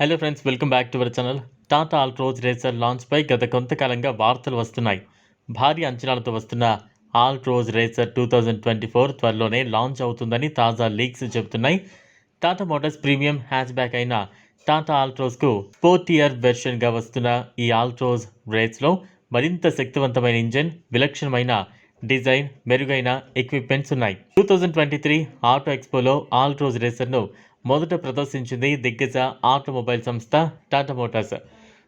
Hello friends welcome back to our channel Tata Altroz Racer లాంచ్పై గత కొంతకాలంగా వార్తలు వస్తున్నాయి. భారీ అంచనాలతో వస్తున్న Altroz Racer two thousand twenty four త్వరలోనే లాంచ్ అవుతుందని తాజా లీక్స్ చెబుతున్నాయి. Tata Motors premium hatchback అయిన టాటా ఆల్ట్రోజ్కు స్పోర్టియర్ వెర్షన్గా వస్తున్న ఈ ఆల్ట్రోజ్ రేస్లో మరింత శక్తివంతమైన ఇంజన్ విలక్షణమైన డిజైన్ మెరుగైన ఎక్విప్మెంట్స్ ఉన్నాయి. Two thousand twenty three auto ఎక్స్పోలో Altroz రేసర్ను మొదట ప్రదర్శించింది దిగ్గజ ఆటోమొబైల్ సంస్థ టాటా మోటార్స్.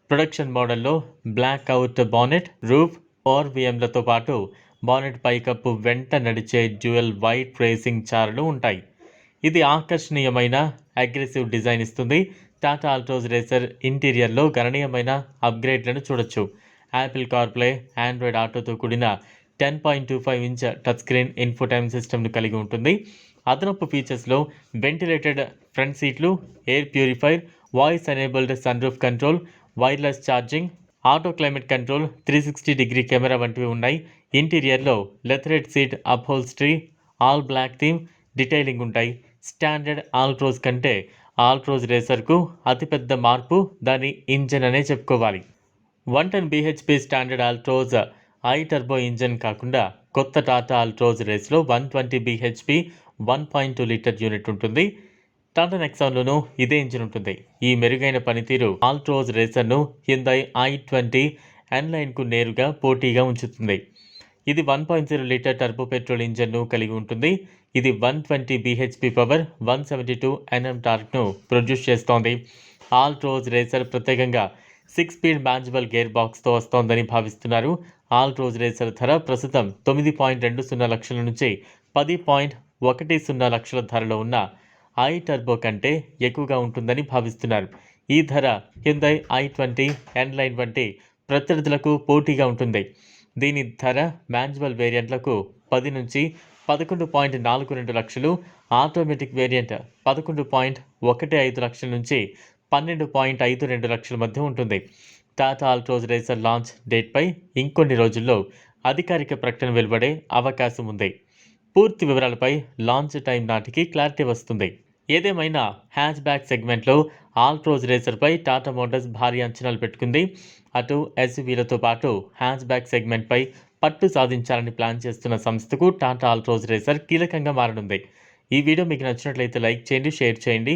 ప్రొడక్షన్ మోడల్లో బ్లాక్ అవుట్ బానెట్ రూఫ్ ఓర్ విఎంలతో పాటు బానెట్ పైకప్పు వెంట నడిచే డ్యూయల్ వైట్ రేసింగ్ చారులు ఉంటాయి. ఇది ఆకర్షణీయమైన అగ్రెసివ్ డిజైన్ ఇస్తుంది. టాటా ఆల్ట్రోజ్ రేసర్ ఇంటీరియర్లో గణనీయమైన అప్గ్రేడ్లను చూడొచ్చు. యాపిల్ కార్ప్లే ఆండ్రాయిడ్ ఆటోతో కూడిన ten point two five inch touch screen infotainment సిస్టమ్ను కలిగి ఉంటుంది. అదనపు ఫీచర్స్లో వెంటిలేటెడ్ ఫ్రంట్ సీట్లు air purifier voice enabled sunroof control wireless charging auto climate control three sixty degree camera వంటివి ఉన్నాయి. ఇంటీరియర్లో leatherette seat upholstery all black theme detailing ఉంటాయి. Standard Altroz కంటే ఆల్ట్రోజ్ రేసర్కు అతిపెద్ద మార్పు దాని ఇంజన్ అనే చెప్పుకోవాలి. One ten BHP standard Altroz i turbo engine కాకుండా కొత్త టాటా ఆల్ట్రోజ్ రేస్లో one twenty BHP one point two litre unit ఉంటుంది. టాటా నెక్సాన్లోనూ ఇదే ఇంజిన్ ఉంటుంది. ఈ మెరుగైన పనితీరు ఆల్ట్రోజ్ రేసర్ను హిందై ఐ ట్వంటీ ఎన్లైన్కు నేరుగా పోటీగా ఉంచుతుంది. ఇది one point zero litre turbo petrol ఇంజన్ను కలిగి ఉంటుంది. ఇది one twenty BHP power one seventy two NM టార్క్ను produce చేస్తోంది. ఆల్ట్రోజ్ రేసర్ ప్రత్యేకంగా సిక్స్ స్పీడ్ మాన్యువల్ గేర్ బాక్స్తో వస్తోందని భావిస్తున్నారు. ఆల్ రోజ్ రేసర్ ధర ప్రస్తుతం తొమ్మిది పాయింట్ రెండు సున్నా లక్షల నుంచి పది పాయింట్ ఒకటి సున్నా లక్షల ధరలో ఉన్న ఐ టర్బో కంటే ఎక్కువగా ఉంటుందని భావిస్తున్నారు. ఈ ధర Hyundai i twenty N line వంటి ప్రత్యర్థులకు పోటీగా ఉంటుంది. దీని ధర మాన్యువల్ వేరియంట్లకు పది నుంచి పదకొండు పాయింట్ నాలుగు రెండు లక్షలు ఆటోమేటిక్ వేరియంట్ పదకొండు పాయింట్ ఒకటి ఐదు లక్షల నుంచి పన్నెండు పాయింట్ ఐదు రెండు లక్షల మధ్య ఉంటుంది. టాటా ఆల్ట్రోజ్ రేసర్ లాంచ్ డేట్పై ఇంకొన్ని రోజుల్లో అధికారిక ప్రకటన వెలువడే అవకాశం ఉంది. పూర్తి వివరాలపై లాంచ్ టైం నాటికి క్లారిటీ వస్తుంది. ఏదేమైనా హ్యాచ్ బ్యాక్ సెగ్మెంట్లో ఆల్ట్రోజ్ రేసర్పై టాటా మోటార్స్ భారీ అంచనాలు పెట్టుకుంది. అటు ఎస్యూవీలతో పాటు హ్యాచ్ బ్యాక్ సెగ్మెంట్పై పట్టు సాధించాలని ప్లాన్ చేస్తున్న సంస్థకు టాటా ఆల్ట్రోజ్ రేసర్ కీలకంగా మారనుంది. ఈ వీడియో మీకు నచ్చినట్లయితే లైక్ చేయండి షేర్ చేయండి.